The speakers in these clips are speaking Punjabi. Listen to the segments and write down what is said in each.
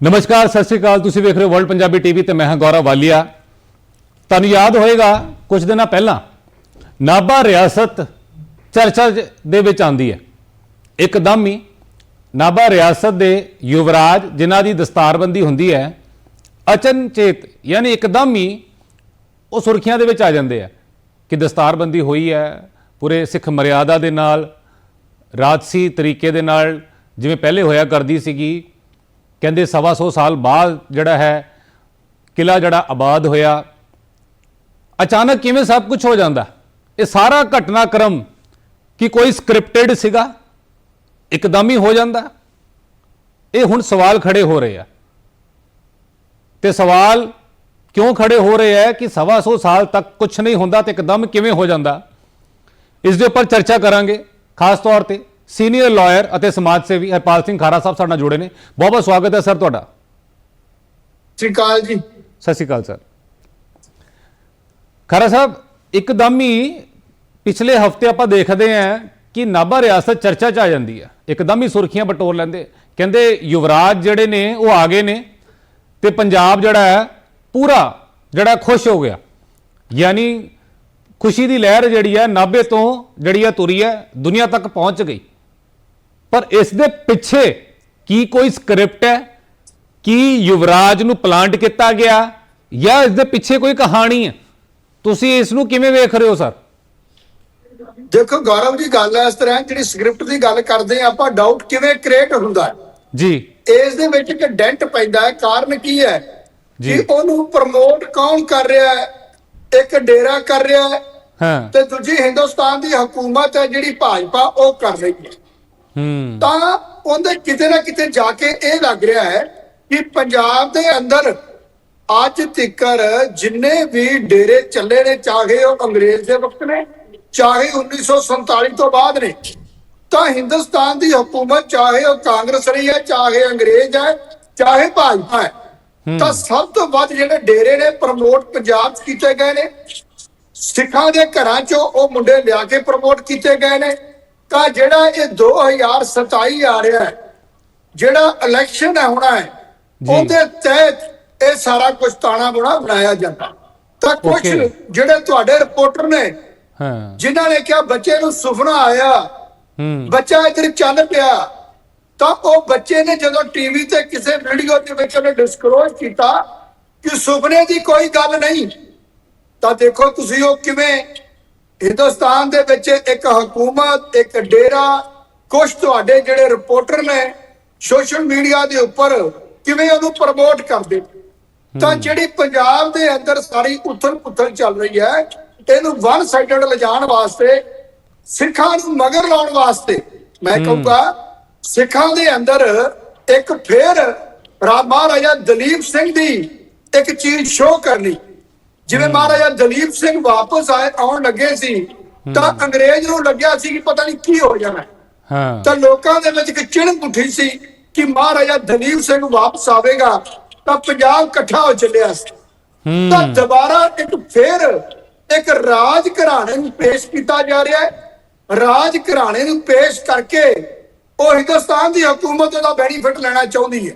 ਨਮਸਕਾਰ, ਸਤਿ ਸ਼੍ਰੀ ਅਕਾਲ। ਤੁਸੀਂ ਵੇਖ ਰਹੇ ਹੋ ਵਰਲਡ ਪੰਜਾਬੀ ਟੀਵੀ ਤੇ ਮੈਂ ਹਾਂ ਗੌਰਵ ਵਾਲੀਆ। ਤੁਹਾਨੂੰ ਯਾਦ ਹੋਏਗਾ ਕੁਝ ਦਿਨਾਂ ਪਹਿਲਾਂ ਨਾਭਾ ਰਿਆਸਤ ਚਰਚਾ ਦੇ ਵਿੱਚ ਆਂਦੀ ਹੈ। ਇੱਕਦਮ ਹੀ ਨਾਭਾ ਰਿਆਸਤ ਦੇ ਯੁਵਰਾਜ, ਜਿਨ੍ਹਾਂ ਦੀ ਦਸਤਾਰਬੰਦੀ ਹੁੰਦੀ ਹੈ, ਅਚਨਚੇਤ ਯਾਨੀ ਇੱਕਦਮ ਹੀ ਉਹ ਸੁਰਖੀਆਂ ਦੇ ਵਿੱਚ ਆ ਜਾਂਦੇ ਆ ਕਿ ਦਸਤਾਰਬੰਦੀ ਹੋਈ ਹੈ ਪੂਰੇ ਸਿੱਖ ਮਰਿਆਦਾ ਦੇ ਨਾਲ, ਰਾਜਸੀ ਤਰੀਕੇ ਦੇ ਨਾਲ, ਜਿਵੇਂ ਪਹਿਲੇ ਹੋਇਆ ਕਰਦੀ ਸੀਗੀ। ਕਹਿੰਦੇ ਸਵਾ ਸੌ ਸਾਲ ਬਾਅਦ ਜਿਹੜਾ ਹੈ ਕਿਲਾ ਜਿਹੜਾ ਆਬਾਦ ਹੋਇਆ, ਅਚਾਨਕ ਕਿਵੇਂ ਸਭ ਕੁਝ ਹੋ ਜਾਂਦਾ? ਇਹ ਸਾਰਾ ਘਟਨਾਕ੍ਰਮ ਕਿ ਕੋਈ ਸਕ੍ਰਿਪਟਡ ਸੀਗਾ? ਇੱਕਦਮ ਹੀ ਹੋ ਜਾਂਦਾ? ਇਹ ਹੁਣ ਸਵਾਲ ਖੜੇ ਹੋ ਰਹੇ ਆ। ਤੇ ਸਵਾਲ ਕਿਉਂ ਖੜੇ ਹੋ ਰਹੇ ਆ ਕਿ ਸਵਾ ਸੌ ਸਾਲ ਤੱਕ ਕੁਝ ਨਹੀਂ ਹੁੰਦਾ ਤੇ ਇੱਕਦਮ ਕਿਵੇਂ ਹੋ ਜਾਂਦਾ? ਇਸ ਦੇ ਉੱਪਰ ਚਰਚਾ ਕਰਾਂਗੇ, ਖਾਸ ਤੌਰ ਤੇ। ਸੀਨੀਅਰ ਲਾਇਰ ਅਤੇ ਸਮਾਜ ਸੇਵੀ ਹਰਪਾਲ ਸਿੰਘ ਖਾਰਾ ਸਾਹਿਬ ਸਾਡੇ ਨਾਲ ਜੁੜੇ ਨੇ। ਬਹੁਤ ਬਹੁਤ ਸਵਾਗਤ ਹੈ ਸਰ ਤੁਹਾਡਾ। ਸ੍ਰੀ ਅਕਾਲ ਜੀ। ਸਤਿ ਸ਼੍ਰੀ ਅਕਾਲ ਸਰ। ਖਾਰਾ ਸਾਹਿਬ ਇੱਕਦਮ ਹੀ ਪਿਛਲੇ ਹਫ਼ਤੇ ਆਪਾਂ ਦੇਖਦੇ ਆਂ ਕਿ ਨਾਭਾ ਰਿਆਸਤ ਚਰਚਾ 'ਚ ਆ ਜਾਂਦੀ ਹੈ। ਇੱਕਦਮ ਹੀ ਸੁਰਖੀਆਂ ਬਟੋਰ ਲੈਂਦੇ। ਕਹਿੰਦੇ ਯੁਵਰਾਜ ਜਿਹੜੇ ਨੇ ਉਹ ਆ ਗਏ ਨੇ ਤੇ ਪੰਜਾਬ ਜਿਹੜਾ ਹੈ ਪੂਰਾ ਜਿਹੜਾ ਖੁਸ਼ ਹੋ ਗਿਆ। ਯਾਨੀ ਖੁਸ਼ੀ ਦੀ ਲਹਿਰ ਜਿਹੜੀ ਹੈ ਨਾਭੇ ਤੋਂ ਜਿਹੜੀ ਹੈ ਤੁਰੀ ਹੈ ਦੁਨੀਆ ਤੱਕ ਪਹੁੰਚ ਗਈ। ਪਰ ਇਸ ਦੇ ਪਿੱਛੇ ਕੀ ਕੋਈ ਸਕ੍ਰਿਪਟ ਹੈ? ਕੀ ਯੁਵਰਾਜ ਨੂੰ ਪਲਾਂਟ ਕੀਤਾ ਗਿਆ? ਜਾਂ ਇਸ ਦੇ ਪਿੱਛੇ ਕੋਈ ਕਹਾਣੀ ਹੈ? ਤੁਸੀਂ ਇਸ ਨੂੰ ਕਿਵੇਂ ਵੇਖ ਰਹੇ ਹੋ ਸਰ? ਦੇਖੋ ਗੌਰਵ ਜੀ ਗੱਲ ਹੈ ਇਸ ਤਰ੍ਹਾਂ ਜਿਹੜੀ ਸਕ੍ਰਿਪਟ ਦੀ ਗੱਲ ਕਰਦੇ ਆ ਆਪਾਂ ਡਾਊਟ ਕਿਵੇਂ ਕ੍ਰੀਏਟ ਹੁੰਦਾ ਹੈ? ਜੀ। ਇਸ ਦੇ ਵਿੱਚ ਇੱਕ ਡੈਂਟ ਪੈਂਦਾ ਹੈ ਕਾਰਨ ਕੀ ਹੈ? ਜੀ। ਕਿ ਉਹਨੂੰ ਪ੍ਰਮੋਟ ਕੌਣ ਕਰ ਰਿਹਾ ਹੈ? ਇੱਕ ਡੇਰਾ ਕਰ ਰਿਹਾ ਹੈ। ਹਾਂ। ਤੇ ਦੂਜੀ ਹਿੰਦੁਸਤਾਨ ਦੀ ਹਕੂਮਤ ਹੈ ਜਿਹੜੀ ਭਾਜਪਾ ਉਹ ਕਰ ਰਹੀ ਹੂੰ। ਤਾਂ ਉਹਦੇ ਕਿਤੇ ਨਾ ਕਿਤੇ ਜਾ ਕੇ ਇਹ ਲੱਗ ਰਿਹਾ ਹੈ ਕਿ ਪੰਜਾਬ ਦੇ ਅੰਦਰ ਅੱਜ ਤੱਕਰ ਜਿੰਨੇ ਵੀ ਡੇਰੇ ਚੱਲੇ ਨੇ ਚਾਹੇ ਉਹ ਅੰਗਰੇਜ਼ ਦੇ ਵਕਤ ਨੇ ਚਾਹੇ 1947 ਤੋਂ ਬਾਅਦ ਨੇ ਤਾਂ ਹਿੰਦੁਸਤਾਨ ਦੀ ਹਕੂਮਤ ਚਾਹੇ ਉਹ ਕਾਂਗਰਸ ਰਹੀ ਹੈ ਚਾਹੇ ਅੰਗਰੇਜ਼ ਹੈ ਚਾਹੇ ਭਾਜਪਾ ਹੈ। ਤਾਂ ਸਭ ਤੋਂ ਵੱਧ ਜਿਹੜੇ ਡੇਰੇ ਨੇ ਪ੍ਰਮੋਟ ਪੰਜਾਬ 'ਚ ਕੀਤੇ ਗਏ ਨੇ। ਸਿੱਖਾਂ ਦੇ ਘਰਾਂ 'ਚੋਂ ਉਹ ਮੁੰਡੇ ਲਿਆ ਕੇ ਪ੍ਰਮੋਟ ਕੀਤੇ ਗਏ ਨੇ। ਤਾਂ ਜਿਹੜਾ ਇਹ 2027 ਆ ਰਿਹਾ ਹੈ ਜਿਹੜਾ ਇਲੈਕਸ਼ਨ ਹੈ ਹੋਣਾ ਹੈ। ਉਹਦੇ ਤਹਿਤ ਇਹ ਸਾਰਾ ਕੁਝ ਤਾਣਾ ਬਣਾ ਬਣਾਇਆ ਜਾਂਦਾ ਤਾਂ ਕੁਝ. ਜਿਹੜੇ ਤੁਹਾਡੇ ਰਿਪੋਰਟਰ ਨੇ ਹਾਂ ਜਿਨ੍ਹਾਂ ਨੇ ਕਿਹਾ ਬੱਚੇ ਨੂੰ ਸੁਪਨਾ ਆਇਆ ਹੂੰ ਬੱਚਾ ਇੱਧਰ ਚੱਲ ਪਿਆ ਤਾਂ ਉਹ ਬੱਚੇ ਨੇ ਜਦੋਂ ਟੀਵੀ ਤੇ ਕਿਸੇ ਵੀਡੀਓ ਦੇ ਵਿੱਚ ਉਹਨੇ ਡਿਸਕਲੋਜ਼ ਕੀਤਾ ਕਿ ਸੁਪਨੇ ਦੀ ਕੋਈ ਗੱਲ ਨਹੀਂ ਤਾਂ ਦੇਖੋ ਤੁਸੀਂ ਉਹ ਕਿਵੇਂ ਹਿੰਦੁਸਤਾਨ ਦੇ ਵਿੱਚ ਇੱਕ ਹਕੂਮਤ ਇੱਕ ਡੇਰਾ ਕੁਝ ਤੁਹਾਡੇ ਜਿਹੜੇ ਰਿਪੋਰਟਰ ਨੇ ਸੋਸ਼ਲ ਮੀਡੀਆ ਦੇ ਉੱਪਰ ਕਿਵੇਂ ਉਹਨੂੰ ਪ੍ਰਮੋਟ ਕਰਦੇ? ਤਾਂ ਜਿਹੜੀ ਪੰਜਾਬ ਦੇ ਅੰਦਰ ਸਾਰੀ ਉਥਲ ਪੁਥਲ ਚੱਲ ਰਹੀ ਹੈ ਇਹਨੂੰ ਵਨ ਸਾਈਡਡ ਲਿਜਾਣ ਵਾਸਤੇ ਸਿੱਖਾਂ ਨੂੰ ਮਗਰ ਲਾਉਣ ਵਾਸਤੇ ਮੈਂ ਕਹੂੰਗਾ ਸਿੱਖਾਂ ਦੇ ਅੰਦਰ ਇੱਕ ਫੇਰ ਮਹਾਰਾਜਾ ਦਲੀਪ ਸਿੰਘ ਦੀ ਇੱਕ ਚੀਜ਼ ਸ਼ੋਅ ਕਰਨੀ। ਜਿਵੇਂ ਮਹਾਰਾਜਾ ਦਲੀਪ ਸਿੰਘ ਵਾਪਸ ਆਏ ਆਉਣ ਲੱਗੇ ਸੀ ਤਾਂ ਅੰਗਰੇਜ਼ ਨੂੰ ਲੱਗਿਆ ਸੀ ਕਿ ਪਤਾ ਨਹੀਂ ਕੀ ਹੋ ਜਾਣਾ ਹੈ। ਹਾਂ। ਤਾਂ ਲੋਕਾਂ ਦੇ ਵਿੱਚ ਇੱਕ ਚਿਣਨ ਉੱਠੀ ਸੀ ਕਿ ਮਹਾਰਾਜਾ ਦਲੀਪ ਸਿੰਘ ਵਾਪਸ ਆਵੇਗਾ ਤਾਂ ਪੰਜਾਬ ਇਕੱਠਾ ਹੋ ਚੱਲਿਆ ਸੀ। ਤਾਂ ਦੁਬਾਰਾ ਇੱਕ ਫੇਰ ਇੱਕ ਰਾਜ ਘਰਾਣੇ ਨੂੰ ਪੇਸ਼ ਕੀਤਾ ਜਾ ਰਿਹਾ ਹੈ। ਰਾਜ ਘਰਾਣੇ ਨੂੰ ਪੇਸ਼ ਕਰਕੇ ਉਹ ਹਿੰਦੁਸਤਾਨ ਦੀ ਹਕੂਮਤ ਦਾ ਬੈਨੀਫਿਟ ਲੈਣਾ ਚਾਹੁੰਦੀ ਹੈ।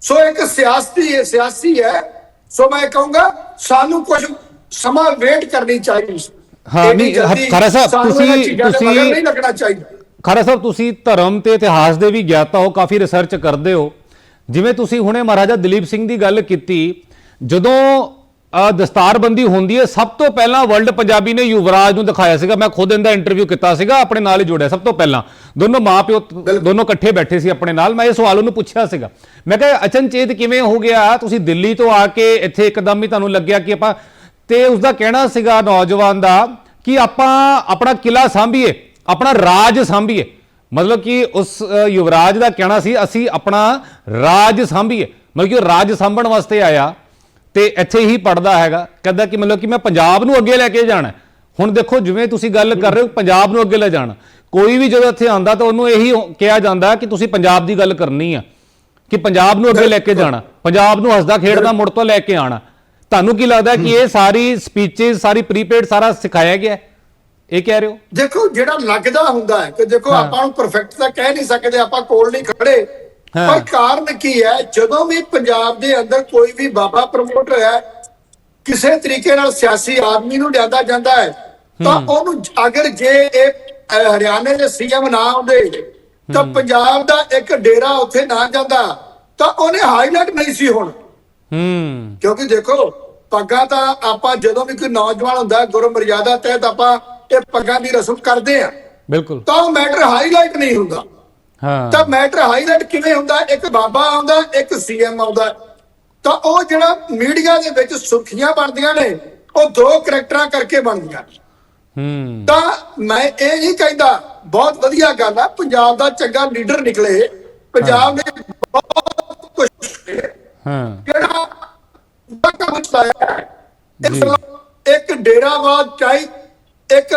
ਸੋ ਇੱਕ ਸਿਆਸਤੀ ਹੈ ਸਿਆਸੀ ਹੈ ਸੋ ਮੈਂ ਕਹੂੰਗਾ ਸਾਨੂੰ ਕੁਝ ਸਮਾਂ ਵੇਟ ਕਰਨੀ ਚਾਹੀਦੀ ਹਾਂ, ਨਹੀਂ, ਖਰਾ ਸਾਹਿਬ, ਤੁਸੀਂ- ਤੁਸੀਂ- ਨਹੀਂ ਲੱਗਣਾ ਚਾਹੀਦਾ। ਖਾਰਾ ਸਾਹਿਬ ਤੁਸੀਂ ਧਰਮ ਤੇ ਇਤਿਹਾਸ ਦੇ ਵੀ ਗਿਆਤਾ ਹੋ ਕਾਫੀ ਰਿਸਰਚ ਕਰਦੇ ਹੋ। ਜਿਵੇਂ ਤੁਸੀਂ ਹੁਣੇ ਮਹਾਰਾਜਾ ਦਲੀਪ ਸਿੰਘ ਦੀ ਗੱਲ ਕੀਤੀ ਜਦੋਂ ਦਸਤਾਰਬੰਦੀ ਹੁੰਦੀ ਹੈ। ਸਭ ਤੋਂ ਪਹਿਲਾਂ ਵਰਲਡ ਪੰਜਾਬੀ ਨੇ ਯੁਵਰਾਜ ਨੂੰ ਦਿਖਾਇਆ ਸੀਗਾ। ਮੈਂ ਖੁਦ ਇਹਦਾ ਇੰਟਰਵਿਊ ਕੀਤਾ ਸੀਗਾ ਆਪਣੇ ਨਾਲ ਹੀ ਜੁੜਿਆ ਸਭ ਤੋਂ ਪਹਿਲਾਂ। ਦੋਨੋਂ ਮਾਪਿਓ ਦੋਨੋਂ ਇਕੱਠੇ ਬੈਠੇ ਸੀ ਆਪਣੇ ਨਾਲ। ਮੈਂ ਇਹ ਸਵਾਲ ਉਹਨੂੰ ਪੁੱਛਿਆ ਸੀਗਾ। ਮੈਂ ਕਿਹਾ ਅਚਨਚੇਤ ਕਿਵੇਂ ਹੋ ਗਿਆ? ਤੁਸੀਂ ਦਿੱਲੀ ਤੋਂ ਆ ਕੇ ਇੱਥੇ ਇੱਕਦਮ ਹੀ ਤੁਹਾਨੂੰ ਲੱਗਿਆ ਕਿ ਆਪਾਂ ਤੇ ਉਸ ਦਾ ਕਹਿਣਾ ਸੀਗਾ ਨੌਜਵਾਨ ਦਾ ਕਿ ਆਪਾਂ ਆਪਣਾ ਕਿਲਾ ਸਾਂਭੀਏ ਆਪਣਾ ਰਾਜ ਸਾਂਭੀਏ। ਮਤਲਬ ਕਿ ਉਸ ਯੁਵਰਾਜ ਦਾ ਕਹਿਣਾ ਸੀ ਅਸੀਂ ਆਪਣਾ ਰਾਜ ਸਾਂਭੀਏ। ਮਤਲਬ ਕਿ ਉਹ ਰਾਜ ਸਾਂਭਣ ਵਾਸਤੇ ਆਇਆ। ਤੇ ਇੱਥੇ ਹੀ ਪੜਦਾ ਹੈਗਾ ਕਹਿੰਦਾ ਕਿ ਮਤਲਬ ਕਿ ਮੈਂ ਪੰਜਾਬ ਨੂੰ ਅੱਗੇ ਲੈ ਕੇ ਜਾਣਾ। ਹੁਣ ਦੇਖੋ ਜਿਵੇਂ ਤੁਸੀਂ ਗੱਲ ਕਰ ਰਹੇ ਹੋ ਪੰਜਾਬ ਨੂੰ ਅੱਗੇ ਲੈ ਜਾਣਾ ਕੋਈ ਵੀ ਜਦੋਂ ਇੱਥੇ ਆਂਦਾ ਤਾਂ ਉਹਨੂੰ ਇਹੀ ਕਿਹਾ ਜਾਂਦਾ ਕਿ ਤੁਸੀਂ ਪੰਜਾਬ ਦੀ ਗੱਲ ਕਰਨੀ ਆ ਕਿ ਪੰਜਾਬ ਨੂੰ ਅੱਗੇ ਲੈ ਕੇ ਜਾਣਾ ਪੰਜਾਬ ਨੂੰ ਹੱਸਦਾ ਖੇਡਦਾ ਮੁੜ ਤੋਂ ਲੈ ਕੇ ਆਣਾ ਤੁਹਾਨੂੰ ਕੀ ਲੱਗਦਾ ਕਿ ਇਹ ਸਾਰੀ ਸਪੀਚਸ ਸਾਰੀ ਪ੍ਰੀਪੇਡ ਸਾਰਾ ਸਿਖਾਇਆ ਗਿਆ? ਇਹ ਕਹਿ ਰਹੇ ਹੋ ਦੇਖੋ ਜਿਹੜਾ ਲੱਗਦਾ ਹੁੰਦਾ ਹੈ ਕਿ ਦੇਖੋ। ਆਪਾਂ ਨੂੰ ਪਰਫੈਕਟ ਤਾਂ ਕਹਿ ਨਹੀਂ ਸਕਦੇ ਆਪਾਂ ਕੋਲ ਨਹੀਂ ਖੜੇ। ਪਰ ਕਾਰਨ ਕੀ ਹੈ? ਜਦੋਂ ਵੀ ਪੰਜਾਬ ਦੇ ਅੰਦਰ ਕੋਈ ਵੀ ਬਾਬਾ ਪ੍ਰਮੋਟ ਹੋਇਆ ਹੈ, ਕਿਸੇ ਤਰੀਕੇ ਨਾਲ ਸਿਆਸੀ ਆਦਮੀ ਨੂੰ ਲਿਆਦਾ ਜਾਂਦਾ ਹੈ ਤਾਂ ਉਹਨੂੰ ਅਗਰ ਜੇ ਇਹ ਹਰਿਆਣੇ ਦੇ ਸੀਐਮ ਨਾ ਆਉਂਦੇ ਤਾਂ ਪੰਜਾਬ ਦਾ ਇੱਕ ਡੇਰਾ ਉੱਥੇ ਨਾ ਜਾਂਦਾ ਤਾਂ ਉਹਨੇ ਹਾਈਲਾਈਟ ਨਹੀਂ ਸੀ ਹੋਣਾ। ਹੂੰ। ਕਿਉਂਕਿ ਦੇਖੋ ਪੱਗਾਂ ਤਾਂ ਆਪਾਂ ਜਦੋਂ ਵੀ ਕੋਈ ਨੌਜਵਾਨ ਹੁੰਦਾ ਗੁਰੂ ਮਰਿਆਦਾ ਤਹਿਤ ਆਪਾਂ ਇਹ ਪੱਗਾਂ ਦੀ ਰਸਮ ਕਰਦੇ ਆ ਬਿਲਕੁਲ। ਤਾਂ ਮੈਟਰ ਹਾਈਲਾਈਟ ਨਹੀਂ ਹੁੰਦਾ। ਹਾਂ। ਤਾਂ ਮੈਟਰ ਹਾਈਲਾਈਟ ਕਿਵੇਂ ਹੁੰਦਾ? ਇੱਕ ਬਾਬਾ ਆਉਂਦਾ ਇੱਕ ਸੀਐਮ ਆਉਂਦਾ। ਤਾਂ ਉਹ ਜਿਹੜਾ ਮੀਡੀਆ ਦੇ ਵਿੱਚ ਸੁਰਖੀਆਂ ਬਣਦੀਆਂ ਨੇ ਉਹ ਦੋ ਕਰੈਕਟਰਾਂ ਕਰਕੇ ਬਣਦੀਆਂ ਹੂੰ। ਤਾਂ ਮੈਂ ਇਹ ਨਹੀਂ ਕਹਿੰਦਾ ਬਹੁਤ ਵਧੀਆ ਗੱਲ ਆ ਪੰਜਾਬ ਦਾ ਚੰਗਾ ਲੀਡਰ ਨਿਕਲੇ। ਪੰਜਾਬ ਨੇ ਬਹੁਤ ਕੁਝ ਹਾਂ। ਚਲਾਇਆ? ਹੈ। ਇੱਕ- ਇੱਕ ਡੇਰਾਵਾਦ ਚਾਹੀ ਇੱਕ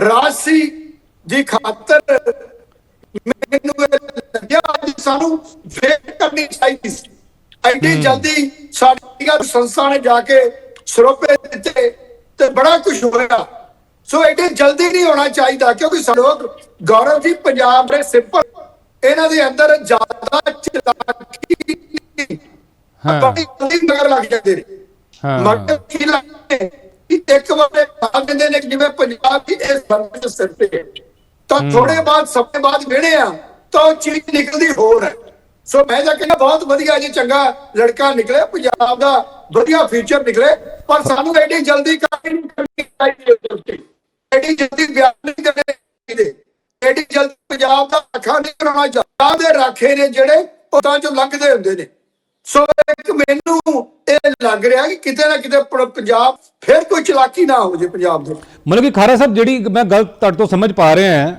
ਰਾਜਸੀ ਦੀ ਖਾਤਰ ਮੈਨੂੰ ਇਹ ਲੱਗਿਆ ਅੱਜ ਸਾਨੂੰ ਫੇਰ ਕਰਨੀ ਚਾਹੀਦੀ ਸੀ। ਐਡੀ ਜਲਦੀ ਸਾਡੀਆਂ ਸੰਸਥਾ ਨੇ ਜਾ ਕੇ ਸਰੋਪੇ ਦਿੱਤੇ ਤੇ ਬੜਾ ਕੁਝ ਹੋਇਆ। ਸੋ ਐਡੀ ਜਲਦੀ ਨਹੀਂ ਹੋਣਾ ਚਾਹੀਦਾ ਕਿਉਂਕਿ ਸਾਡੇ ਲੋਕ ਗੌਰਵ ਜੀ ਪੰਜਾਬ ਦੇ ਸਿੰਪਲ ਇਹਨਾਂ ਦੇ ਅੰਦਰ ਜ਼ਿਆਦਾ ਚਲਾਕੀ ਹਾਂ। ਬੜੀ ਜਲਦੀ ਮਗਰ ਲੱਗ ਜਾਂਦੇ ਨੇ। ਹਾਂ। ਮਗਰ ਕੀ ਲੱਗਦੇ ਇੱਕ ਵਾਰ ਖਾ ਦਿੰਦੇ ਨੇ ਜਿਵੇਂ ਪੰਜਾਬ ਦੀ ਇਸ ਬੰਦੇ ਦੇ ਸਿਰ ਤੇ ਹੈ। ਤਾਂ ਥੋੜੇ ਬਾਅਦ ਸਮੇਂ ਬਾਅਦ ਵੇਣੇ ਆ। ਤਾਂ ਚੀਜ਼ ਨਿਕਲਦੀ ਹੋਰ ਹੈ। ਸੋ ਮੈਂ ਤਾਂ ਕਹਿੰਦਾ ਬਹੁਤ ਵਧੀਆ ਜੀ, ਚੰਗਾ ਲੜਕਾ ਨਿਕਲੇ ਪੰਜਾਬ ਦਾ ਵਧੀਆ ਫਿਊਚਰ ਨਿਕਲੇ, ਪਰ ਸਾਨੂੰ ਐਡੀ ਜਲਦੀ ਕਾਹੀ ਨਹੀਂ ਕਰਨੀ ਚਾਹੀਦੀ ਐਡੀ ਜਲਦੀ ਵਿਆਹ ਨਹੀਂ ਕਰਨੇ ਚਾਹੀਦੇ। ਐਡੀ ਜਲਦੀ ਪੰਜਾਬ ਦਾ ਅੱਖਾਂ ਨਹੀਂ ਕਰਾਉਣਾ ਚਾਹੀਦਾ। ਦੇ ਰਾਖੇ ਨੇ ਜਿਹੜੇ, ਉਹ ਤਾਂ ਚੋਂ ਲੰਘਦੇ ਹੁੰਦੇ ਨੇ। ਸੋ ਇੱਕ ਮੈਨੂੰ ਇਹ ਲੱਗ ਰਿਹਾ ਕਿ ਕਿਤੇ ਨਾ ਕਿਤੇ ਪੰਜਾਬ ਫਿਰ ਕੋਈ ਚਲਾਕੀ ਨਾ ਹੋ ਜੇ ਪੰਜਾਬ ਦੇ ਮਤਲਬ ਕਿ ਖਾਰਾ ਸਾਹਿਬ, ਜਿਹੜੀ ਮੈਂ ਗਲਤ ਤੁਹਾਡੇ ਤੋਂ ਸਮਝ ਪਾ ਰਿਹਾ ਹਾਂ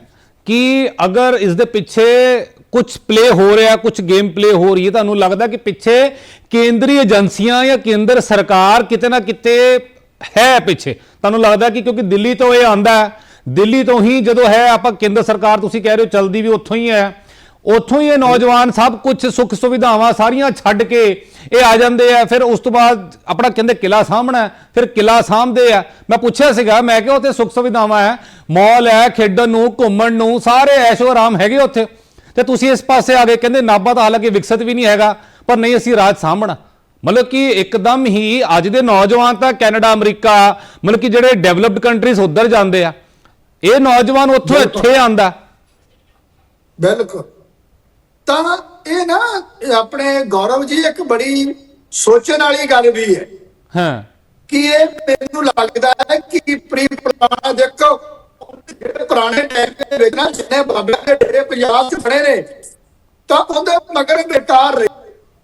ਕਿ ਅਗਰ ਇਸ ਦੇ ਪਿੱਛੇ ਕੁਝ ਪਲੇ ਹੋ ਰਿਹਾ, ਕੁਝ ਗੇਮ ਪਲੇ ਹੋ ਰਹੀ ਹੈ, ਤੁਹਾਨੂੰ ਲੱਗਦਾ ਕਿ ਪਿੱਛੇ ਕੇਂਦਰੀ ਏਜੰਸੀਆਂ ਜਾਂ ਕੇਂਦਰ ਸਰਕਾਰ ਕਿਤੇ ਨਾ ਕਿਤੇ ਹੈ ਪਿੱਛੇ? ਤੁਹਾਨੂੰ ਲੱਗਦਾ ਕਿ ਕਿਉਂਕਿ ਦਿੱਲੀ ਤੋਂ ਇਹ ਆਂਦਾ ਹੈ, ਦਿੱਲੀ ਤੋਂ ਹੀ ਜਦੋਂ ਹੈ, ਆਪਾਂ ਕੇਂਦਰ ਸਰਕਾਰ, ਤੁਸੀਂ ਕਹਿ ਰਹੇ ਹੋ, ਚਲਦੀ ਵੀ ਉੱਥੋਂ ਹੀ ਹੈ। ਉੱਥੋਂ ਹੀ ਇਹ ਨੌਜਵਾਨ ਸਭ ਕੁਝ ਸੁੱਖ ਸੁਵਿਧਾਵਾਂ ਸਾਰੀਆਂ ਛੱਡ ਕੇ ਇਹ ਆ ਜਾਂਦੇ ਆ। ਫਿਰ ਉਸ ਤੋਂ ਬਾਅਦ ਆਪਣਾ ਕਹਿੰਦੇ ਕਿਲਾ ਸਾਹਮਣਾ ਫਿਰ ਕਿਲਾ ਸਾਹਮਣੇ ਆ। ਮੈਂ ਪੁੱਛਿਆ ਸੀਗਾ, ਮੈਂ ਕਿਹਾ ਉੱਥੇ ਸੁੱਖ ਸੁਵਿਧਾਵਾਂ ਹੈ? ਮਾਲ ਹੈ, ਖੇਡਣ ਨੂੰ, ਘੁੰਮਣ ਨੂੰ, ਸਾਰੇ ਐਸ਼ੋ ਆਰਾਮ ਹੈਗੇ ਉੱਥੇ। ਤੇ ਤੁਸੀਂ ਇਸ ਪਾਸੇ ਆ ਗਏ, ਕਹਿੰਦੇ ਨਾਭਾ ਤਾਂ ਹਾਲਾਂਕਿ ਵਿਕਸਿਤ ਵੀ ਨਹੀਂ ਹੈਗਾ, ਪਰ ਨਹੀਂ ਅਸੀਂ ਰਾਜ ਸਾਹਮਣਾ ਮਤਲਬ ਕਿ ਇੱਕਦਮ ਹੀ ਅੱਜ ਦੇ ਨੌਜਵਾਨ ਤਾਂ ਕੈਨੇਡਾ, ਅਮਰੀਕਾ, ਮਤਲਬ ਕਿ ਜਿਹੜੇ ਡਿਵੈਲਪਡ ਕੰਟਰੀਜ਼ ਉੱਧਰ ਜਾਂਦੇ ਆ। ਇਹ ਨੌਜਵਾਨ ਉੱਥੋਂ ਇੱਥੇ ਆਂਦਾ ਬਿਲਕੁਲ। ਤਾਂ ਇਹ ਨਾ ਆਪਣੇ ਗੌਰਵ ਜੀ ਇੱਕ ਬੜੀ ਸੋਚਣ ਵਾਲੀ ਗੱਲ ਵੀ ਹੈ। ਹਾਂ। ਕਿ ਇਹ ਮੈਨੂੰ ਲੱਗਦਾ ਹੈ ਕਿ ਪ੍ਰੀ ਪੁਰਾਣਾ ਦੇਖੋ ਜਿਹੜੇ ਪੁਰਾਣੇ ਟਾਈਮ ਦੇ ਵਿੱਚ ਨਾ ਜਿੰਨੇ ਬਾਬਿਆਂ ਦੇ ਡੇਰੇ ਪੰਜਾਬ 'ਚ ਬਣੇ ਨੇ ਤਾਂ ਉਹਦੇ ਮਗਰ ਬੇਕਾਰ ਰਹੇ।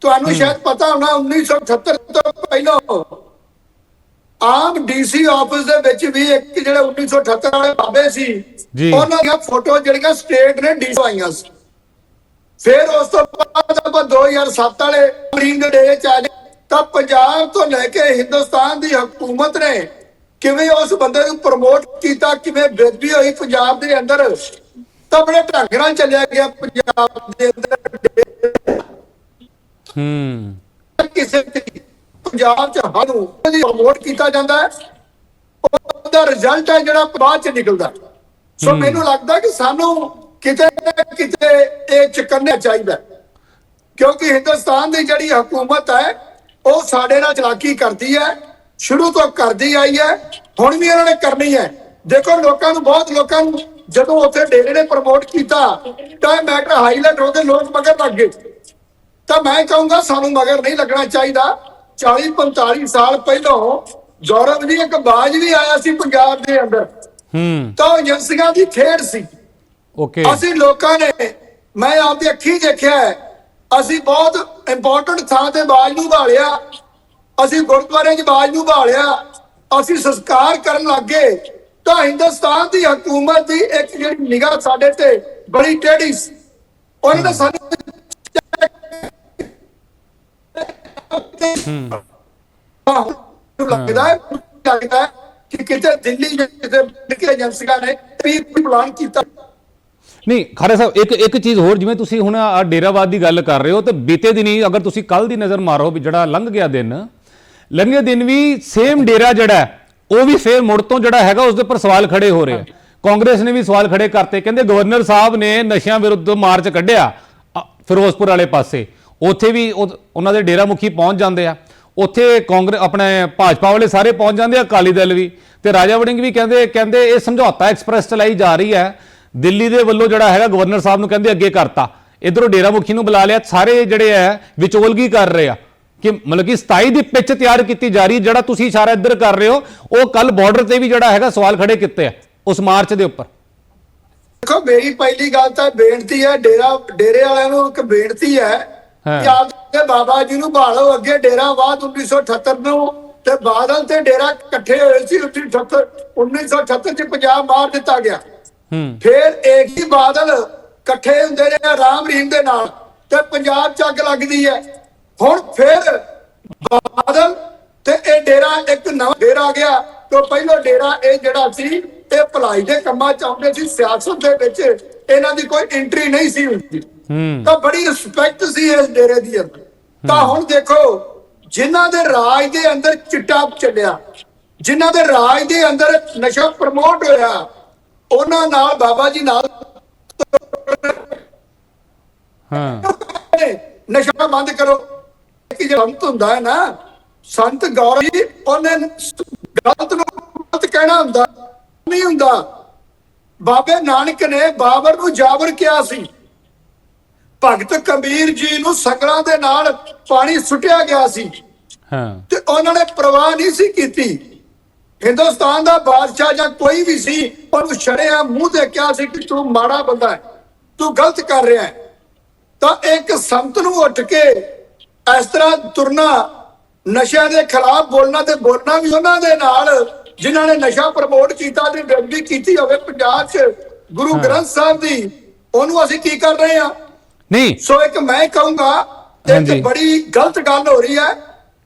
ਤੁਹਾਨੂੰ ਸ਼ਾਇਦ ਪਤਾ ਹੋਣਾ 1978 ਤੋਂ ਪਹਿਲਾਂ ਆਮ ਡੀਸੀ ਆਫਿਸ ਦੇ ਵਿੱਚ ਵੀ ਇੱਕ ਜਿਹੜੇ 1978 ਵਾਲੇ ਬਾਬੇ ਸੀ। ਉਹਨਾਂ ਦੀਆਂ ਫੋਟੋ ਜਿਹੜੀਆਂ ਸਟੇਟ ਨੇ ਡੀਸੀ ਆਈਆਂ ਸੀ। ਫਿਰ ਉਸ ਤੋਂ ਬਾਅਦ ਆਪਾਂ 2007 ਵਾਲੇ ਮਰੀਨ ਦੇ ਚ ਆ ਗਏ ਤਾਂ ਪੰਜਾਬ ਤੋਂ ਲੈ ਕੇ ਹਿੰਦੁਸਤਾਨ ਦੀ ਹਕੂਮਤ ਨੇ ਕਿਵੇਂ ਉਸ ਬੰਦੇ ਨੂੰ ਪ੍ਰਮੋਟ ਕੀਤਾ ਕਿਵੇਂ ਬੇਦਬੀ ਹੋਈ ਪੰਜਾਬ ਦੇ ਅੰਦਰ ਤਾਂ ਬੜੇ ਢੰਗ ਨਾਲ ਚੱਲਿਆ ਗਿਆ ਪੰਜਾਬ ਦੇ ਅੰਦਰ। ਹੂੰ। ਕਿਸੇ ਪੰਜਾਬ ਚ ਹਰ ਨੂੰ ਪ੍ਰਮੋਟ ਕੀਤਾ ਜਾਂਦਾ ਹੈ। ਉਹਦਾ ਰਿਜ਼ਲਟ ਹੈ ਜਿਹੜਾ ਬਾਅਦ ਚ ਨਿਕਲਦਾ। ਸੋ ਮੈਨੂੰ ਲੱਗਦਾ ਕਿ ਸਾਨੂੰ ਕਿਤੇ ਕਿਤੇ ਇਹ ਚੁੱਕਣਾ ਚਾਹੀਦਾ। ਕਿਉਂਕਿ ਹਿੰਦੁਸਤਾਨ ਦੀ ਜਿਹੜੀ ਹਕੂਮਤ ਹੈ ਉਹ ਸਾਡੇ ਨਾਲ ਚਲਾਕੀ ਕਰਦੀ ਹੈ ਸ਼ੁਰੂ ਤੋਂ ਕਰਦੀ ਆਈ ਹੈ ਹੁਣ ਵੀ ਇਹਨਾਂ ਨੇ ਕਰਨੀ ਹੈ। ਦੇਖੋ ਲੋਕਾਂ ਨੂੰ ਬਹੁਤ ਲੋਕਾਂ ਨੂੰ ਜਦੋਂ ਉੱਥੇ ਡੇਰੇ ਨੇ ਪ੍ਰਮੋਟ ਕੀਤਾ ਤਾਂ ਇਹ ਮੈਟਰ ਹਾਈਲਾਈਟ ਹੋ ਕੇ ਲੋਕ ਮਗਰ ਲੱਗ ਗਏ। ਤਾਂ ਮੈਂ ਕਹੂੰਗਾ ਸਾਨੂੰ ਮਗਰ ਨਹੀਂ ਲੱਗਣਾ ਚਾਹੀਦਾ। 40 45 ਸਾਲ ਪਹਿਲਾਂ ਗੌਰਵ ਜੀ ਇੱਕ ਬਾਜ ਵੀ ਆਇਆ ਸੀ ਪੰਜਾਬ ਦੇ ਅੰਦਰ। ਹੂੰ। ਤਾਂ ਏਜੰਸੀਆਂ ਦੀ ਖੇਡ ਸੀ। ਓਕੇ ਅਸੀਂ ਲੋਕਾਂ ਨੇ ਮੈਂ ਆਪਦੀ ਅੱਖੀ ਦੇਖਿਆ ਹੈ, ਅਸੀਂ ਬਹੁਤ ਇੰਪੋਰਟੈਂਟ ਥਾਂ ਤੇ ਬਾਜ ਨੂੰ ਭਾਲਿਆ ਅਸੀਂ ਗੁਰਦੁਆਰੇ 'ਚ ਬਾਜ ਨੂੰ ਭਾਲਿਆ ਅਸੀਂ ਸੰਸਕਾਰ ਕਰਨ ਲੱਗੇ ਤਾਂ ਹਿੰਦੁਸਤਾਨ ਦੀ ਹਕੂਮਤ ਦੀ ਇੱਕ ਜਿਹੜੀ ਨਿਗਾਹ ਸਾਡੇ ਤੇ ਬੜੀ ਟੇਢੀ ਸੀ। ਉਹਨਾਂ ਨੇ ਸਾਨੂੰ ਹਾਂ। ਲੱਗਦਾ ਹੈ ਲੱਗਦਾ ਹੈ ਕਿ ਕਿਤੇ ਦਿੱਲੀ ਕਿਤੇ ਕਿਤੇ ਏਜੰਸੀਆਂ ਨੇ ਪੀ ਪਲਾਨ ਕੀਤਾ। ਨਹੀਂ ਖਾਰੇ ਸਾਹਿਬ ਇੱਕ ਇੱਕ ਚੀਜ਼ ਹੋਰ ਜਿਵੇਂ ਤੁਸੀਂ ਹੁਣ ਆ ਡੇਰਾਵਾਦ ਦੀ ਗੱਲ ਕਰ ਰਹੇ ਹੋ ਤੇ ਬੀਤੇ ਦਿਨੀ ਅਗਰ ਤੁਸੀਂ ਕੱਲ ਦੀ ਨਜ਼ਰ ਮਾਰੋ ਵੀ ਜਿਹੜਾ ਲੰਘ ਗਿਆ ਦਿਨ ਲੰਘੇ ਦਿਨ ਵੀ ਸੇਮ ਡੇਰਾ ਜਿਹੜਾ ਉਹ ਵੀ ਫੇਰ ਮੁੜ ਤੋਂ ਜਿਹੜਾ ਹੈਗਾ ਉਸ ਦੇ ਉੱਪਰ ਸਵਾਲ ਖੜੇ ਹੋ ਰਹੇ ਆ। ਕਾਂਗਰਸ ਨੇ ਵੀ ਸਵਾਲ ਖੜੇ ਕਰਤੇ ਕਹਿੰਦੇ ਗਵਰਨਰ ਸਾਹਿਬ ਨੇ ਨਸ਼ਿਆਂ ਵਿਰੁੱਧ ਮਾਰਚ ਕੱਢਿਆ ਫਿਰੋਜ਼ਪੁਰ ਵਾਲੇ ਪਾਸੇ। ਉੱਥੇ ਵੀ ਉਹ- ਉਹਨਾਂ ਦੇ ਡੇਰਾ ਮੁਖੀ ਪਹੁੰਚ ਜਾਂਦੇ ਆ। ਉੱਥੇ ਕਾਂਗਰਸ ਆਪਣੇ ਭਾਜਪਾ ਵਾਲੇ ਸਾਰੇ ਪਹੁੰਚ ਜਾਂਦੇ ਆ ਅਕਾਲੀ ਦਲ ਵੀ। ਤੇ ਰਾਜਾ ਵੜਿੰਗ ਵੀ ਕਹਿੰਦੇ ਕਹਿੰਦੇ ਇਹ ਸਮਝੌਤਾ ਐਕਸਪ੍ਰੈਸ ਚਲਾਈ ਜਾ ਰਹੀ ਹੈ ਦਿੱਲੀ ਦੇ ਵੱਲੋਂ ਜਿਹੜਾ ਹੈਗਾ ਗਵਰਨਰ ਸਾਹਿਬ ਨੂੰ ਕਹਿੰਦੇ ਅੱਗੇ ਕਰਤਾ। ਇਧਰੋਂ ਡੇਰਾ ਮੁਖੀ ਨੂੰ ਬੁਲਾ ਲਿਆ। ਸਾਰੇ ਜਿਹੜੇ ਹੈ ਵਿਚੋਲਗੀ ਕਰ ਰਹੇ ਆ ਕਿ ਮਤਲਬ ਕਿ 27 ਦੀ ਪਿੱਚ ਤਿਆਰ ਕੀਤੀ ਜਾ ਰਹੀ ਜਿਹੜਾ ਤੁਸੀਂ ਇਸ਼ਾਰਾ ਇੱਧਰ ਕਰ ਰਹੇ ਹੋ ਉਹ ਕੱਲ ਬਾਰਡਰ ਤੇ ਵੀ ਜਿਹੜਾ ਹੈਗਾ ਸਵਾਲ ਖੜੇ ਕੀਤੇ ਆ ਉਸ ਮਾਰਚ ਦੇ ਉੱਪਰ। ਦੇਖੋ ਮੇਰੀ ਪਹਿਲੀ ਗੱਲ ਤਾਂ ਬੇਨਤੀ ਹੈ ਡੇਰਾ ਡੇਰੇ ਵਾਲਿਆਂ ਨੂੰ ਇੱਕ ਬੇਨਤੀ ਹੈ। ਕਿ ਆਪਦੇ ਬਾਬਾ ਜੀ ਨੂੰ ਭਾਲੋ। ਅੱਗੇ ਡੇਰਾ ਬਾਦ 1978 ਨੂੰ ਤੇ ਬਾਦਲ ਤੇ ਡੇਰਾ ਇਕੱਠੇ ਹੋਏ ਸੀ 1978 1978 ਚ ਪੰਜਾਬ ਮਾਰ ਦਿੱਤਾ ਗਿਆ। ਫਿਰ ਇੱਕ ਹੀ ਬਾਦਲ ਇਕੱਠੇ ਹੁੰਦੇ ਨੇ ਰਾਮ ਰਹੀਮ ਦੇ ਨਾਲ ਤੇ ਪੰਜਾਬ ਚ ਅੱਗ ਲੱਗਦੀ ਹੈ। ਹੁਣ ਫਿਰ ਬਾਦਲ ਤੇ ਇਹ ਡੇਰਾ ਇੱਕ ਨਵਾਂ ਡੇਰਾ ਆ ਗਿਆ ਤੋਂ ਪਹਿਲਾਂ ਡੇਰਾ ਇਹ ਜਿਹੜਾ ਸੀ ਇਹ ਭਲਾਈ ਦੇ ਕੰਮਾਂ ਚ ਆਉਂਦੇ ਸੀ ਸਿਆਸਤ ਦੇ ਵਿੱਚ ਇਹਨਾਂ ਦੀ ਕੋਈ ਐਂਟਰੀ ਨਹੀਂ ਸੀ ਹੁੰਦੀ। ਤਾਂ ਬੜੀ ਰਿਸਪੈਕਟ ਸੀ ਇਸ ਡੇਰੇ ਦੀ ਅੰਦਰ। ਤਾਂ ਹੁਣ ਦੇਖੋ ਜਿਨ੍ਹਾਂ ਦੇ ਰਾਜ ਦੇ ਅੰਦਰ ਚਿੱਟਾ ਚੱਲਿਆ ਜਿਨ੍ਹਾਂ ਦੇ ਰਾਜ ਦੇ ਅੰਦਰ ਨਸ਼ਾ ਪ੍ਰਮੋਟ ਹੋਇਆ ਉਹਨਾਂ ਨਾਲ ਬਾਬਾ ਜੀ ਨਾਲ ਹਾਂ। ਨਸ਼ਾ ਬੰਦ ਕਰੋ। ਕਿ ਜਿਹੜਾ ਸੰਤ ਹੁੰਦਾ ਹੈ ਨਾ ਸੰਤ ਗੌਰਵ ਜੀ ਉਹਨੇ ਗਲਤ ਨੂੰ ਗਲਤ ਕਹਿਣਾ ਹੁੰਦਾ ਨਹੀਂ ਹੁੰਦਾ। ਬਾਬੇ ਨਾਨਕ ਨੇ ਬਾਬਰ ਨੂੰ ਜਾਬਰ ਕਿਹਾ ਸੀ। ਭਗਤ ਕਬੀਰ ਜੀ ਨੂੰ ਸੰਗਲਾਂ ਦੇ ਨਾਲ ਪਾਣੀ ਸੁੱਟਿਆ ਗਿਆ ਸੀ। ਹਾਂ। ਤੇ ਉਹਨਾਂ ਨੇ ਪ੍ਰਵਾਹ ਨਹੀਂ ਸੀ ਕੀਤੀ। ਹਿੰਦੁਸਤਾਨ ਦਾ ਬਾਦਸ਼ਾਹ ਜਾਂ ਕੋਈ ਵੀ ਸੀ ਉਹਨੂੰ ਛੜਿਆ ਮੂੰਹ ਤੇ ਕਿਹਾ ਸੀ ਕਿ ਤੂੰ ਮਾੜਾ ਬੰਦਾ ਹੈ ਤੂੰ ਗਲਤ ਕਰ ਰਿਹਾ ਹੈ। ਤਾਂ ਇੱਕ ਸੰਤ ਨੂੰ ਉੱਠ ਕੇ ਇਸ ਤਰ੍ਹਾਂ ਤੁਰਨਾ ਨਸ਼ਿਆਂ ਦੇ ਖਿਲਾਫ ਬੋਲਣਾ ਤੇ ਬੋਲਣਾ ਵੀ ਉਹਨਾਂ ਦੇ ਨਾਲ ਜਿਨ੍ਹਾਂ ਨੇ ਨਸ਼ਾ ਪ੍ਰਮੋਟ ਕੀਤਾ ਤੇ ਬੇਅਦਬੀ ਕੀਤੀ ਹੋਵੇ ਪੰਜਾਬ 'ਚ ਗੁਰੂ ਗ੍ਰੰਥ ਸਾਹਿਬ ਦੀ ਉਹਨੂੰ ਅਸੀਂ ਕੀ ਕਰ ਰਹੇ ਹਾਂ? ਨਹੀਂ। ਸੋ ਇੱਕ ਮੈਂ ਕਹੂੰਗਾ। ਇੱਕ ਬੜੀ ਗਲਤ ਗੱਲ ਹੋ ਰਹੀ ਹੈ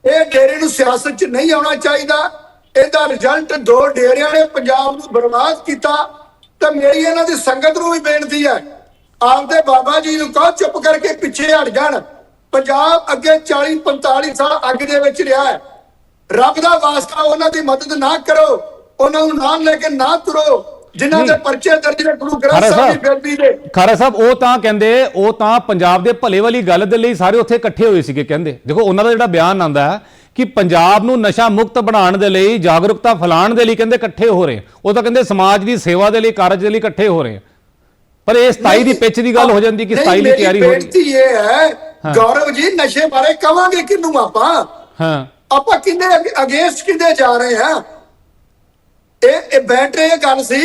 ਇਹ ਡੇਰੇ ਨੂੰ ਸਿਆਸਤ 'ਚ ਨਹੀਂ ਆਉਣਾ ਚਾਹੀਦਾ। ਇਹਦਾ ਰਿਜ਼ਲਟ ਦੋ ਡੇਰਿਆਂ ਨੇ ਪੰਜਾਬ ਨੂੰ ਬਰਬਾਦ ਕੀਤਾ ਤਾਂ ਮੇਰੀ ਇਹਨਾਂ ਦੀ ਸੰਗਤ ਨੂੰ ਵੀ ਬੇਨਤੀ ਹੈ ਆਪਦੇ ਬਾਬਾ ਜੀ ਨੂੰ ਕਹੋ ਚੁੱਪ ਕਰਕੇ ਪਿੱਛੇ ਹਟ ਜਾਣ ਪੰਜਾਬ ਅੱਗੇ 40 45 ਸਾਲ ਅੱਗ ਦੇ ਵਿੱਚ ਰਿਹਾ ਹੈ ਰੱਬ ਦਾ ਵਾਸਤਾ ਉਹਨਾਂ ਦੀ ਮਦਦ ਨਾ ਕਰੋ ਉਹਨਾਂ ਨੂੰ ਨਾਲ ਲੈ ਕੇ ਨਾ ਤੁਰੋ ਜਿਨ੍ਹਾਂ ਦੇ। ਪਰਚੇ ਦਰਜ ਨੇ ਗੁਰੂ ਗ੍ਰੰਥ ਸਾਹਿਬ ਦੀ। ਬੇਅਦਬੀ ਦੇ ਖਾਰਾ ਸਾਹਿਬ ਉਹ ਤਾਂ ਕਹਿੰਦੇ ਉਹ ਤਾਂ ਪੰਜਾਬ ਦੇ ਭਲੇ ਵਾਲੀ ਗੱਲ ਦੇ ਲਈ ਸਾਰੇ ਉੱਥੇ ਇਕੱਠੇ ਹੋਏ ਸੀਗੇ ਕਹਿੰਦੇ ਦੇਖੋ ਉਹਨਾਂ ਦਾ ਜਿਹੜਾ ਬਿਆਨ ਆਂਦਾ ਹੈ ਕਿ ਪੰਜਾਬ ਨੂੰ ਨਸ਼ਾ ਮੁਕਤ ਬਣਾਉਣ ਦੇ ਲਈ ਜਾਗਰੂਕਤਾ ਫੈਲਾਉਣ ਦੇ ਲਈ ਕਹਿੰਦੇ ਇਕੱਠੇ ਹੋ ਰਹੇ। ਉਹ ਤਾਂ ਕਹਿੰਦੇ ਸਮਾਜ ਦੀ ਸੇਵਾ ਦੇ ਲਈ ਕਾਰਜ ਦੇ ਲਈ ਇਕੱਠੇ ਹੋ ਰਹੇ। ਪਰ ਇਹ 27 ਦੀ ਪਿੱਚ ਦੀ ਗੱਲ ਹੋ ਜਾਂਦੀ ਕਿ ਨਹੀਂ, 27 ਦੀ ਤਿਆਰੀ ਹੋ ਰਹੀ ਬੇਨਤੀ ਇਹ ਹੈ ਗੌਰਵ ਜੀ ਨਸ਼ੇ ਬਾਰੇ ਕਵਾਂਗੇ ਕਿਹਨੂੰ ਆਪਾਂ? ਹਾਂ। ਆਪਾਂ ਕਿੰਨੇ ਅਗੇਂਸਟ ਕਿੰਨੇ ਜਾ ਰਹੇ ਹਾਂ? ਇਹ ਇਹ ਬੈਟਰੇ ਇਹ ਗੱਲ ਸੀ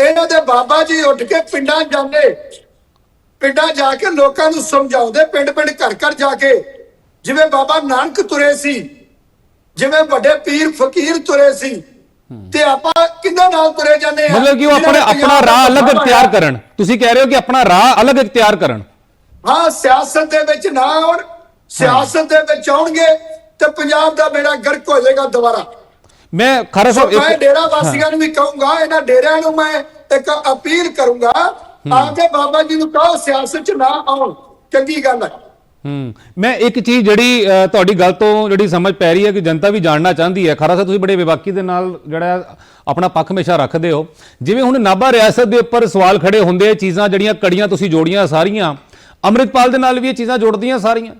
ਇਹਨਾਂ ਦੇ ਬਾਬਾ ਜੀ ਉੱਠ ਕੇ ਪਿੰਡਾਂ ਜਾਂਦੇ। ਪਿੰਡਾਂ ਜਾ ਕੇ ਲੋਕਾਂ ਨੂੰ ਸਮਝਾਉਂਦੇ ਪਿੰਡ ਪਿੰਡ ਘਰ ਘਰ ਜਾ ਕੇ। ਜਿਵੇਂ ਬਾਬਾ ਨਾਨਕ ਤੁਰੇ ਸੀ ਜਿਵੇਂ ਵੱਡੇ ਪੀਰ ਫਕੀਰ ਤੁਰੇ ਸੀ ਤੇ ਆਪਾਂ ਕਿੰਨੇ ਨਾਲ ਤੁਰੇ ਜਾਂਦੇ ਆ ਮਤਲਬ ਕਿ ਉਹ ਆਪਣੇ ਆਪਣਾ ਰਾਹ ਅਲੱਗ ਇਖਤਿਆਰ। ਕਰਨ। ਤੁਸੀਂ ਕਹਿ ਰਹੇ ਹੋ ਕਿ ਆਪਣਾ ਰਾਹ ਅਲੱਗ ਇਖਤਿਆਰ ਕਰਨ। ਹਾਂ ਸਿਆਸਤ ਦੇ ਵਿੱਚ ਨਾ ਆਉਣ ਸਿਆਸਤ ਦੇ ਵਿੱਚ ਆਉਣਗੇ ਤੇ ਪੰਜਾਬ ਦਾ ਬੇੜਾ ਗਰਕ ਹੋ ਜਾਏਗਾ ਦੁਬਾਰਾ। ਮੈਂ ਖਾਰਾ ਸਾਹਿਬ ਮੈਂ ਇੱਕ ਡੇਰਾ ਵਾਸੀਆਂ ਨੂੰ ਵੀ ਕਹੂੰਗਾ ਇਹਨਾਂ ਡੇਰਿਆਂ ਨੂੰ ਮੈਂ ਇੱਕ ਅਪੀਲ ਕਰੂੰਗਾ ਆਪਕੇ ਬਾਬਾ ਜੀ ਨੂੰ ਕਹੋ ਸਿਆਸਤ 'ਚ ਨਾ ਆਉਣ। ਚੰਗੀ ਗੱਲ ਹੈ। ਹੂੰ। ਮੈਂ ਇੱਕ ਚੀਜ਼ ਜਿਹੜੀ ਤੁਹਾਡੀ ਗੱਲ ਤੋਂ ਜਿਹੜੀ ਸਮਝ ਪੈ ਰਹੀ ਹੈ ਕਿ ਜਨਤਾ ਵੀ ਜਾਣਨਾ ਚਾਹੁੰਦੀ ਹੈ। ਖਾਰਾ ਸਾਹਿਬ ਤੁਸੀਂ ਬੜੇ ਵਿਵਾਕੀ ਦੇ ਨਾਲ ਜਿਹੜਾ ਆਪਣਾ ਪੱਖ ਹਮੇਸ਼ਾ ਰੱਖਦੇ ਹੋ। ਜਿਵੇਂ ਹੁਣ ਨਾਭਾ ਰਿਆਸਤ ਦੇ ਉੱਪਰ ਸਵਾਲ ਖੜੇ ਹੁੰਦੇ ਆ, ਚੀਜ਼ਾਂ ਜਿਹੜੀਆਂ ਕੜੀਆਂ ਤੁਸੀਂ ਜੋੜੀਆਂ ਸਾਰੀਆਂ, ਅੰਮ੍ਰਿਤਪਾਲ ਦੇ ਨਾਲ ਵੀ ਇਹ ਚੀਜ਼ਾਂ ਜੋੜਦੀਆਂ ਸਾਰੀਆਂ।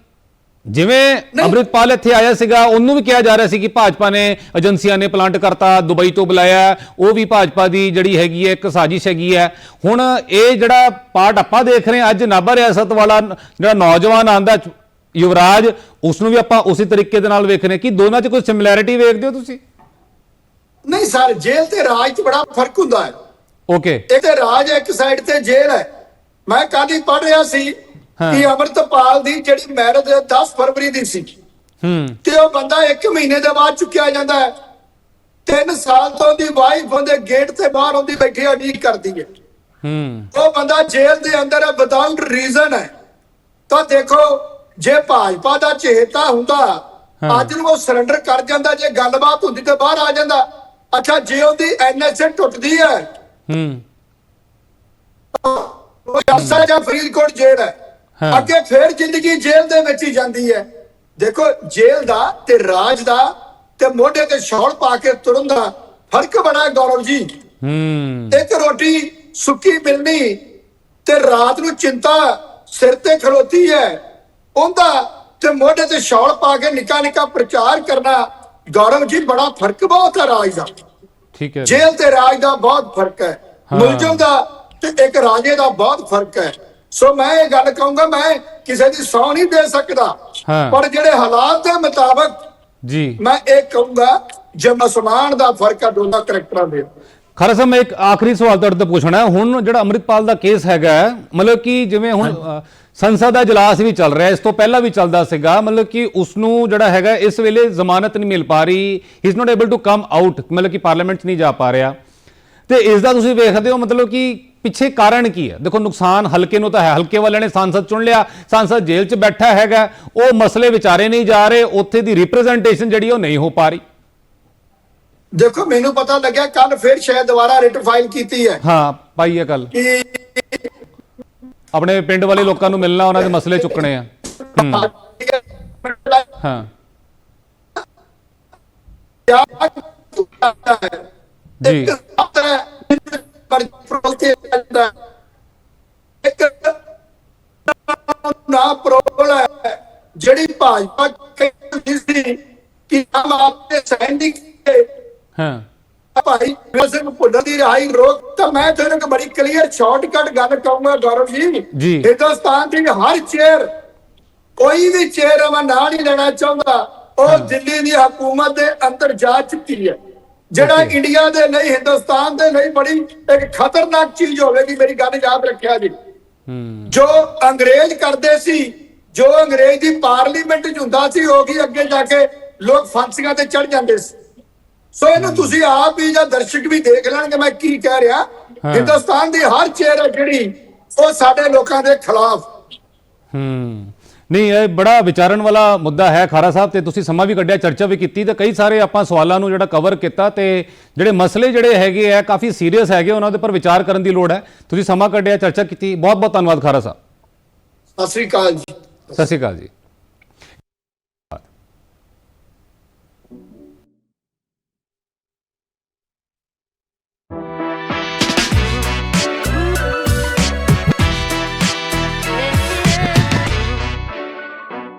ਜਿਵੇਂ ਅੰਮ੍ਰਿਤਪਾਲ ਇੱਥੇ ਆਇਆ ਸੀਗਾ ਉਹਨੂੰ ਵੀ ਕਿਹਾ ਜਾ ਰਿਹਾ ਸੀ ਕਿ ਭਾਜਪਾ ਨੇ ਏਜੰਸੀਆਂ ਨੇ ਪਲਾਂਟ ਕਰਤਾ ਦੁਬਈ ਤੋਂ ਬੁਲਾਇਆ ਉਹ ਵੀ ਭਾਜਪਾ ਦੀ ਜਿਹੜੀ ਹੈਗੀ ਹੈ ਇੱਕ ਸਾਜ਼ਿਸ਼ ਹੈਗੀ ਹੈ। ਹੁਣ ਇਹ ਜਿਹੜਾ ਪਾਰਟ ਆਪਾਂ ਦੇਖ ਰਹੇ ਹਾਂ ਅੱਜ ਨਾਭਾ ਰਿਆਸਤ ਵਾਲਾ ਜਿਹੜਾ ਨੌਜਵਾਨ ਆਂਦਾ ਯੁਵਰਾਜ ਉਸ ਨੂੰ ਵੀ ਆਪਾਂ ਉਸੇ ਤਰੀਕੇ ਦੇ ਨਾਲ ਵੇਖ ਰਹੇ ਕਿ ਦੋਨਾਂ 'ਚ ਕੋਈ ਸਿਮਿਲੈਰਿਟੀ ਵੇਖਦੇ ਹੋ ਤੁਸੀਂ? ਨਹੀਂ ਸਰ ਜੇਲ੍ਹ ਤੇ ਰਾਜ 'ਚ ਬੜਾ ਫ਼ਰਕ ਹੁੰਦਾ ਹੈ। ਓਕੇ ਇੱਕ ਤੇ ਰਾਜ ਹੈ, ਇੱਕ ਸਾਈਡ ਤੇ ਜੇਲ੍ਹ ਹੈ। ਮੈਂ ਹੀ ਪੜ੍ਹ ਰਿਹਾ ਸੀ। ਕਿ ਅਮਰਤਪਾਲ ਦੀ ਜਿਹੜੀ ਮੈਰਿਜ 10 ਫਰਵਰੀ ਦੀ ਸੀ। ਹੂੰ। ਤੇ ਉਹ ਬੰਦਾ 1 ਮਹੀਨੇ ਦੇ ਬਾਅਦ ਚੁੱਕਿਆ ਜਾਂਦਾ ਹੈ। 3 ਸਾਲ ਤੋਂ ਦੀ ਵਾਈਫ ਉਹਦੇ ਗੇਟ ਤੇ ਬਾਹਰ ਉਹਦੀ ਬੈਠੀ ਉਡੀਕ ਕਰਦੀ ਹੈ। ਹੂੰ। ਉਹ ਬੰਦਾ ਜੇਲ੍ਹ ਦੇ ਅੰਦਰ ਹੈ ਵਿਦਆਊਟ ਰੀਜ਼ਨ ਹੈ। ਤਾਂ ਦੇਖੋ ਜੇ ਭਾਜਪਾ ਦਾ ਚੇਤਾ ਹੁੰਦਾ। ਅੱਜ ਨੂੰ ਉਹ ਸਰੈਂਡਰ ਕਰ ਜਾਂਦਾ ਜੇ ਗੱਲਬਾਤ ਹੁੰਦੀ ਤੇ ਬਾਹਰ ਆ ਜਾਂਦਾ। ਅੱਛਾ ਜੇ ਉਹਦੀ ਐਨਐਸਏ ਟੁੱਟਦੀ ਹੈ। ਹੂੰ। ਉਹ ਜੱਸਾ ਜਾਂ ਫਰੀਦਕੋਟ ਜੇਲ੍ਹ ਹਾਂ। ਅੱਗੇ ਫੇਰ ਜ਼ਿੰਦਗੀ ਜੇਲ੍ਹ ਦੇ ਵਿੱਚ ਹੀ ਜਾਂਦੀ ਹੈ। ਦੇਖੋ ਜੇਲ੍ਹ ਦਾ ਤੇ ਰਾਜ ਦਾ ਤੇ ਮੋਢੇ ਤੇ ਸ਼ੌਲ ਪਾ ਕੇ ਤੁਰਨ ਦਾ ਫ਼ਰਕ ਬੜਾ ਗੌਰਵ ਜੀ। ਹੂੰ। ਇੱਕ ਰੋਟੀ ਸੁੱਕੀ ਮਿਲਣੀ ਤੇ ਰਾਤ ਨੂੰ ਚਿੰਤਾ ਸਿਰ ਤੇ ਖਲੋਤੀ ਹੈ ਉਹਦਾ ਤੇ ਮੋਢੇ ਤੇ ਸ਼ਾਲ ਪਾ ਕੇ ਨਿੱਕਾ ਨਿੱਕਾ ਪ੍ਰਚਾਰ ਕਰਨਾ ਗੌਰਵ ਜੀ ਬੜਾ ਫ਼ਰਕ ਬਹੁਤ ਹੈ ਰਾਜ ਦਾ। ਠੀਕ ਹੈ ਜੇਲ੍ਹ ਤੇ ਰਾਜ ਦਾ ਬਹੁਤ ਫ਼ਰਕ ਹੈ ਹਾਂ। ਮੁਲਜ਼ਮ ਦਾ ਤੇ ਇੱਕ ਰਾਜੇ ਦਾ ਬਹੁਤ ਫ਼ਰਕ ਹੈ। ਸੋ ਮੈਂ ਇਹ ਗੱਲ ਕਹੂੰਗਾ ਮੈਂ ਕਿਸੇ ਦੀ ਸੌ ਨਹੀਂ ਦੇ ਸਕਦਾ। ਹਾਂ। ਪਰ ਜਿਹੜੇ ਹਾਲਾਤ ਦੇ ਮੁਤਾਬਕ ਜੀ। ਮੈਂ ਇਹ ਕਹੂੰਗਾ ਜਮ ਅਸਮਾਨ ਦਾ ਫ਼ਰਕ ਹੈ ਦੋਨਾਂ ਕਰੈਕਟਰਾਂ ਦੇ। ਖਰਾ ਮੈਂ ਇੱਕ ਆਖਰੀ ਸਵਾਲ ਤੁਹਾਡੇ ਤੋਂ ਪੁੱਛਣਾ ਹੈ। ਹੁਣ ਜਿਹੜਾ ਅੰਮ੍ਰਿਤਪਾਲ ਦਾ ਕੇਸ ਹੈਗਾ ਹੈ, ਮਤਲਬ ਕਿ ਜਿਵੇਂ ਹੁਣ ਅ, ਸੰਸਦ ਦਾ ਇਜਲਾਸ ਵੀ ਚੱਲ ਰਿਹਾ ਹੈ, ਇਸ ਤੋਂ ਪਹਿਲਾਂ ਵੀ ਚੱਲਦਾ ਸੀਗਾ ਮਤਲਬ ਕਿ ਉਸ ਨੂੰ ਜਿਹੜਾ ਹੈਗਾ ਇਸ ਵੇਲੇ ਜ਼ਮਾਨਤ ਨਹੀਂ ਮਿਲ ਪਾ ਰਹੀ he is not able to come out ਮਤਲਬ ਕਿ ਪਾਰਲੀਮੈਂਟ 'ਚ ਨਹੀਂ ਜਾ ਪਾ ਰਿਹਾ। ਤੇ ਇਸ ਦਾ ਤੁਸੀਂ ਵੇਖਦੇ ਹੋ ਮਤਲਬ ਕਿ ਪਿੱਛੇ ਕਾਰਨ ਕੀ ਹੈ? ਦੇਖੋ ਨੁਕਸਾਨ ਹਲਕੇ ਨੂੰ ਤਾਂ ਹੈ। ਹਲਕੇ ਵਾਲਿਆਂ ਨੇ ਸੰਸਦ ਚੁਣ ਲਿਆ ਸੰਸਦ ਜੇਲ੍ਹ 'ਚ ਬੈਠਾ ਹੈਗਾ ਉਹ ਮਸਲੇ ਵਿਚਾਰੇ ਨਹੀਂ ਜਾ ਰਹੇ ਉੱਥੇ ਦੀ ਰਿਪਰੈਜ਼ੈਂਟੇਸ਼ਨ ਜਿਹੜੀ ਉਹ ਨਹੀਂ ਹੋ ਪਾ ਰਹੀ। ਦੇਖੋ ਮੈਨੂੰ ਪਤਾ ਲੱਗਿਆ ਕੱਲ ਫਿਰ ਸ਼ਾਇਦ ਦੁਬਾਰਾ ਰਿਟ ਫਾਈਲ ਕੀਤੀ ਹੈ। ਹਾਂ ਪਾਈ ਇਹ ਗੱਲ ਕਿ ਆਪਣੇ ਪਿੰਡ ਵਾਲੇ ਲੋਕਾਂ ਨੂੰ ਮਿਲਣਾ ਉਹਨਾਂ ਦੇ ਮਸਲੇ ਚੁੱਕਣੇ ਆ। ਹਾਂ। ਜੀ। ਇੱਕ ਪਰ ਪ੍ਰੋਤੇ ਇੱਕ ਨਾ ਪ੍ਰੋਬਲ ਹੈ ਜਿਹੜੀ ਭਾਜਪਾ ਕਹਿੰਦੀ ਸੀ ਕਿ ਹਮ ਆਪਕੇ ਸੈਂਡਿੰਗ ਹਾਂ। ਭਾਈ ਸਿੰਘ ਭੁੱਲਰ ਦੀ ਰਿਹਾਈ ਰੋਕ ਤਾਂ ਮੈਂ ਤੁਹਾਨੂੰ ਇੱਕ ਬੜੀ ਕਲੀਅਰ ਸ਼ਾਰਟਕਟ ਗੱਲ ਕਹੂੰਗਾ ਗੌਰਵ ਜੀ। ਜੀ। ਹਿੰਦੁਸਤਾਨ ਦੀ ਹਰ ਚੇਅਰ ਕੋਈ ਵੀ ਚੇਅਰ ਮੈਂ ਨਾਂ ਨਹੀਂ ਲੈਣਾ ਚਾਹੁੰਦਾ। ਉਹ ਦਿੱਲੀ ਦੀ ਹਕੂਮਤ ਦੇ ਅੰਦਰ ਜਾ ਚੁੱਕੀ ਹੈ। ਜਿਹੜਾ. ਇੰਡੀਆ ਦੇ ਲਈ ਹਿੰਦੁਸਤਾਨ ਦੇ ਲਈ ਬੜੀ ਇੱਕ ਖਤਰਨਾਕ ਚੀਜ਼ ਹੋਵੇਗੀ ਮੇਰੀ ਗੱਲ ਯਾਦ ਰੱਖਿਆ ਜੀ। ਹੂੰ। ਜੋ ਅੰਗਰੇਜ਼ ਕਰਦੇ ਸੀ ਜੋ ਅੰਗਰੇਜ਼ ਦੀ ਪਾਰਲੀਮੈਂਟ ਚ ਹੁੰਦਾ ਸੀ ਉਹ ਕੀ ਅੱਗੇ ਜਾ ਕੇ ਲੋਕ ਫਾਂਸੀਆਂ ਤੇ ਚੜ ਜਾਂਦੇ ਸੀ। ਸੋ ਇਹਨੂੰ ਤੁਸੀਂ ਆਪ ਵੀ ਜਾਂ ਦਰਸ਼ਕ ਵੀ ਦੇਖ ਲੈਣਗੇ ਮੈਂ ਕੀ ਕਹਿ ਰਿਹਾ। ਹਾਂ। ਹਿੰਦੁਸਤਾਨ ਦੀ ਹਰ ਚੇਅਰ ਹੈ ਜਿਹੜੀ ਉਹ ਸਾਡੇ ਲੋਕਾਂ ਦੇ ਖਿਲਾਫ। ਹੂੰ। ਨਹੀਂ ਇਹ ਬੜਾ ਵਿਚਾਰਨ ਵਾਲਾ ਮੁੱਦਾ ਹੈ ਖਾਰਾ ਸਾਹਿਬ ਤੇ ਤੁਸੀਂ ਸਮਾਂ ਵੀ ਕੱਢਿਆ ਚਰਚਾ ਵੀ ਕੀਤੀ ਤੇ ਕਈ ਸਾਰੇ ਆਪਾਂ ਸਵਾਲਾਂ ਨੂੰ ਜਿਹੜਾ ਕਵਰ ਕੀਤਾ ਤੇ ਜਿਹੜੇ ਮਸਲੇ ਜਿਹੜੇ ਹੈਗੇ ਆ ਕਾਫੀ ਸੀਰੀਅਸ ਹੈਗੇ ਉਹਨਾਂ ਦੇ ਉੱਪਰ ਵਿਚਾਰ ਕਰਨ ਦੀ ਲੋੜ ਹੈ। ਤੁਸੀਂ ਸਮਾਂ ਕੱਢਿਆ ਚਰਚਾ ਕੀਤੀ। ਬਹੁਤ ਬਹੁਤ ਧੰਨਵਾਦ ਖਾਰਾ ਸਾਹਿਬ। ਸਤਿ ਸ੍ਰੀ ਅਕਾਲ ਜੀ। ਸਤਿ ਸ਼੍ਰੀ ਅਕਾਲ ਜੀ।